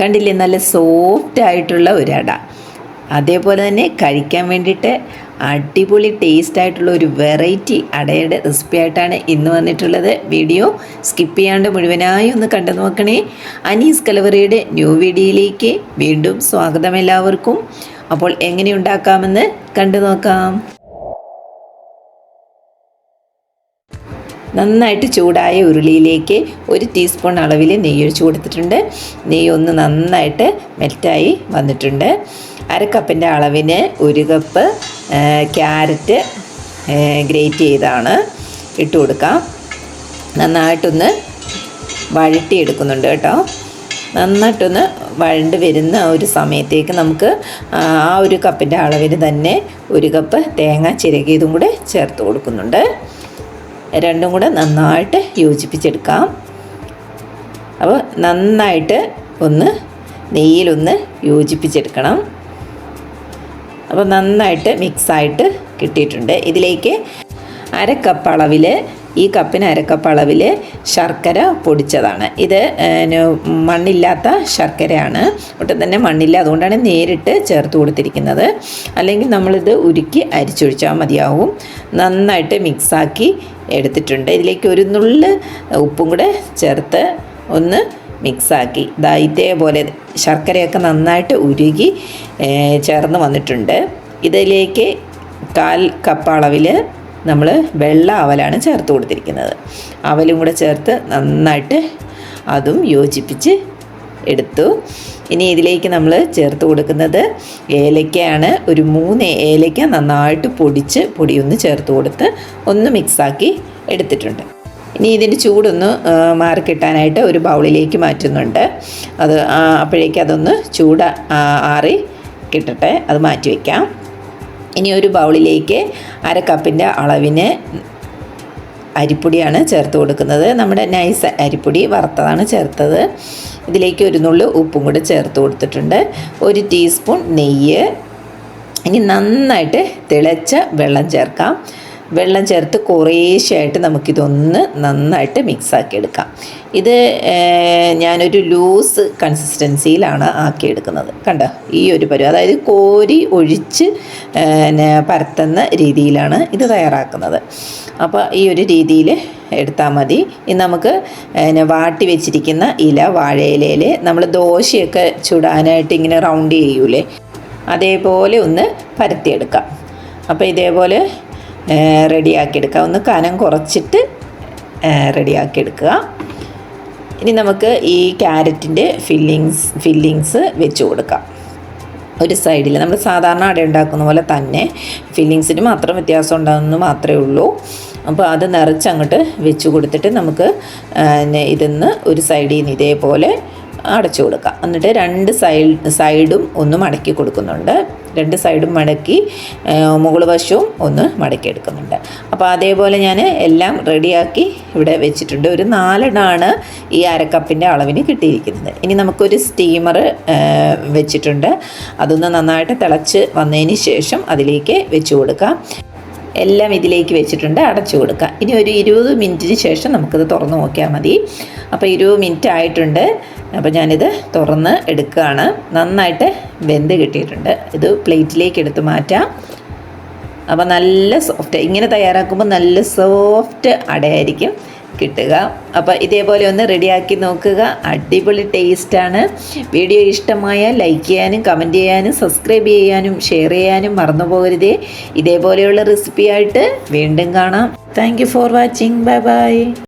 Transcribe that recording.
കണ്ടില്ലേ? നല്ല സോഫ്റ്റ് ആയിട്ടുള്ള ഒരു അട അതേപോലെ തന്നെ കഴിക്കാൻ വേണ്ടിയിട്ട് അടിപൊളി ടേസ്റ്റ് ആയിട്ടുള്ള ഒരു വെറൈറ്റി അടയുടെ റെസിപ്പി ആയിട്ടാണ് ഇന്ന് വന്നിട്ടുള്ളത്. വീഡിയോ സ്കിപ്പ് ചെയ്യാണ്ട് മുഴുവനായി ഒന്ന് കണ്ടു നോക്കണേ. അനീസ് കലവറിയുടെ ന്യൂ വീഡിയോയിലേക്ക് വീണ്ടും സ്വാഗതം എല്ലാവർക്കും. അപ്പോൾ എങ്ങനെ ഉണ്ടാക്കാമെന്ന് കണ്ടു നോക്കാം. നന്നായിട്ട് ചൂടായ ഉരുളിയിലേക്ക് ഒരു ടീസ്പൂൺ അളവിൽ ഒഴിച്ച് കൊടുത്തിട്ടുണ്ട്. നെയ്യ് ഒന്ന് നന്നായിട്ട് മെൽറ്റായി വന്നിട്ടുണ്ട്. അര കപ്പിന്റെ അളവിന് ഒരു കപ്പ് ക്യാരറ്റ് ഗ്രേറ്റ് ചെയ്താണ് ഇട്ട് കൊടുക്കാം. നന്നായിട്ടൊന്ന് വഴട്ടിയെടുക്കുന്നുണ്ട് കേട്ടോ. നന്നായിട്ടൊന്ന് വഴണ്ട് വരുന്ന ഒരു സമയത്തേക്ക് നമുക്ക് ആ ഒരു കപ്പിന്റെ അളവിന് തന്നെ ഒരു കപ്പ് തേങ്ങ ചിരകിയതും കൂടെ ചേർത്ത് കൊടുക്കുന്നുണ്ട്. രണ്ടും കൂടെ നന്നായിട്ട് യോജിപ്പിച്ചെടുക്കാം. അപ്പോൾ നന്നായിട്ട് ഒന്ന് നെയ്യിലൊന്ന് യോജിപ്പിച്ചെടുക്കണം. അപ്പോൾ നന്നായിട്ട് മിക്സായിട്ട് കിട്ടിയിട്ടുണ്ട്. ഇതിലേക്ക് അര കപ്പ് അളവിൽ ഈ കപ്പിന് അര കപ്പ് അളവിൽ ശർക്കര പൊടിച്ചതാണ്. ഇത് മണ്ണില്ലാത്ത ശർക്കരയാണ്. ഒട്ടും തന്നെ മണ്ണില്ല. അതുകൊണ്ടാണ് നേരിട്ട് ചേർത്ത് കൊടുത്തിരിക്കുന്നത്. അല്ലെങ്കിൽ നമ്മളിത് ഉരുക്കി അരിച്ചൊഴിച്ചാൽ മതിയാവും. നന്നായിട്ട് മിക്സാക്കി എടുത്തിട്ടുണ്ട്. ഇതിലേക്ക് ഒരു നുള്ള് ഉപ്പും കൂടെ ചേർത്ത് ഒന്ന് മിക്സാക്കി. ഇതാ ഇതേപോലെ ശർക്കരയൊക്കെ നന്നായിട്ട് ഉരുകി ചേർന്ന് വന്നിട്ടുണ്ട്. ഇതിലേക്ക് കാൽ കപ്പ് അളവിൽ നമ്മൾ വെള്ള അവലാണ് ചേർത്ത് കൊടുത്തിരിക്കുന്നത്. അവലും കൂടെ ചേർത്ത് നന്നായിട്ട് അതും യോജിപ്പിച്ച് എടുത്തു. ഇനി ഇതിലേക്ക് നമ്മൾ ചേർത്ത് കൊടുക്കുന്നത് ഏലക്കയാണ്. ഒരു മൂന്ന് ഏലക്ക നന്നായിട്ട് പൊടിച്ച് പൊടിയൊന്ന് ചേർത്ത് കൊടുത്ത് ഒന്ന് മിക്സാക്കി എടുത്തിട്ടുണ്ട്. ഇനി ഇതിന്റെ ചൂടൊന്ന് മാറി കിട്ടാനായിട്ട് ഒരു ബൗളിലേക്ക് മാറ്റുന്നുണ്ട്. അത് അപ്പോഴേക്കും അതൊന്ന് ചൂട് ആറി കിട്ടട്ടെ. അത് മാറ്റി വയ്ക്കാം ഇനി ഒരു ബൗളിലേക്ക് അര കപ്പിന്റെ അളവിന് അരിപ്പൊടിയാണ് ചേർത്ത് കൊടുക്കുന്നത്. നമ്മുടെ നൈസ് അരിപ്പൊടി വറുത്തതാണ് ചേർത്തത്. ഇതിലേക്ക് ഒരു നുള്ളു ഉപ്പും കൂടെ ചേർത്ത് കൊടുത്തിട്ടുണ്ട്. ഒരു ടീസ്പൂൺ നെയ്യ്. ഇനി നന്നായിട്ട് തിളച്ച വെള്ളം ചേർക്കാം. വെള്ളം ചേർത്ത് കുറേശ്ശായിട്ട് നമുക്കിതൊന്ന് നന്നായിട്ട് മിക്സാക്കി എടുക്കാം ഇത് ഞാനൊരു ലൂസ് കൺസിസ്റ്റൻസിയിലാണ് ആക്കിയെടുക്കുന്നത്. കണ്ടോ? ഈ ഒരു പരുവം. അതായത് കോരി ഒഴിച്ച് പരത്തുന്ന രീതിയിലാണ് ഇത് തയ്യാറാക്കുന്നത്. അപ്പോൾ ഈ ഒരു രീതിയിൽ എടുത്താൽ മതി. ഇനി നമുക്ക് വാട്ടി വെച്ചിരിക്കുന്ന ഇല വാഴയിലയിൽ നമ്മൾ ദോശയൊക്കെ ചുടാനായിട്ട് ഇങ്ങനെ റൗണ്ട് ചെയ്യൂലേ? അതേപോലെ ഒന്ന് പരത്തിയെടുക്കാം. അപ്പോൾ ഇതേപോലെ റെഡിയാക്കിയെടുക്കുക ഒന്ന് കനം കുറച്ചിട്ട് റെഡിയാക്കിയെടുക്കുക. ഇനി നമുക്ക് ഈ ക്യാരറ്റിന്റെ ഫില്ലിങ്സ് ഫില്ലിങ്സ് വെച്ച് കൊടുക്കാം. ഒരു സൈഡിൽ നമ്മൾ സാധാരണ അട ഉണ്ടാക്കുന്ന പോലെ തന്നെ ഫില്ലിങ്സിന് മാത്രം വ്യത്യാസം ഉണ്ടാകുന്നു മാത്രമേ ഉള്ളൂ. അപ്പോൾ അത് നിറച്ചങ്ങോട്ട് വെച്ച് കൊടുത്തിട്ട് നമുക്ക് ഇതിന്ന് ഒരു സൈഡിൽ നിന്ന് ഇതേപോലെ അടച്ചു കൊടുക്കുക എന്നിട്ട് രണ്ട് സൈഡ് സൈഡും ഒന്ന് മടക്കി കൊടുക്കുന്നുണ്ട്. രണ്ട് സൈഡും മടക്കി മുകൾ വശവും ഒന്ന് മടക്കി എടുക്കുന്നുണ്ട്. അപ്പോൾ അതേപോലെ ഞാൻ എല്ലാം റെഡിയാക്കി ഇവിടെ വെച്ചിട്ടുണ്ട്. ഒരു നാലെണ്ണമാണ് ഈ അരക്കപ്പിന്റെ അളവിന് കിട്ടിയിരിക്കുന്നത്. ഇനി നമുക്കൊരു സ്റ്റീമർ വെച്ചിട്ടുണ്ട്. അതൊന്ന് നന്നായിട്ട് തിളച്ച് വന്നതിന് ശേഷം അതിലേക്ക് വെച്ച് കൊടുക്കാം. എല്ലാം ഇതിലേക്ക് വെച്ചിട്ടുണ്ട് അടച്ചു കൊടുക്കുക. ഇനി ഒരു ഇരുപത് മിനിറ്റിന് ശേഷം നമുക്കിത് തുറന്ന് നോക്കിയാൽ മതി. അപ്പോൾ ഇരുപത് മിനിറ്റ് ആയിട്ടുണ്ട്. അപ്പോൾ ഞാനിത് തുറന്ന് എടുക്കുകയാണ്. നന്നായിട്ട് വെന്ത് കിട്ടിയിട്ടുണ്ട്. ഇത് പ്ലേറ്റിലേക്ക് എടുത്ത് മാറ്റാം. അപ്പോൾ നല്ല സോഫ്റ്റ് ഇങ്ങനെ തയ്യാറാക്കുമ്പോൾ നല്ല സോഫ്റ്റ് അടയായിരിക്കും. കിട്ടുക അപ്പോൾ ഇതേപോലെ ഒന്ന് റെഡിയാക്കി നോക്കുക. അടിപൊളി ടേസ്റ്റാണ് വീഡിയോ ഇഷ്ടമായാൽ ലൈക്ക് ചെയ്യാനും കമന്റ് ചെയ്യാനും സബ്സ്ക്രൈബ് ചെയ്യാനും ഷെയർ ചെയ്യാനും മറന്നു പോകരുതേ. ഇതേപോലെയുള്ള റെസിപ്പി ആയിട്ട് വീണ്ടും കാണാം. Thank for watching bye bye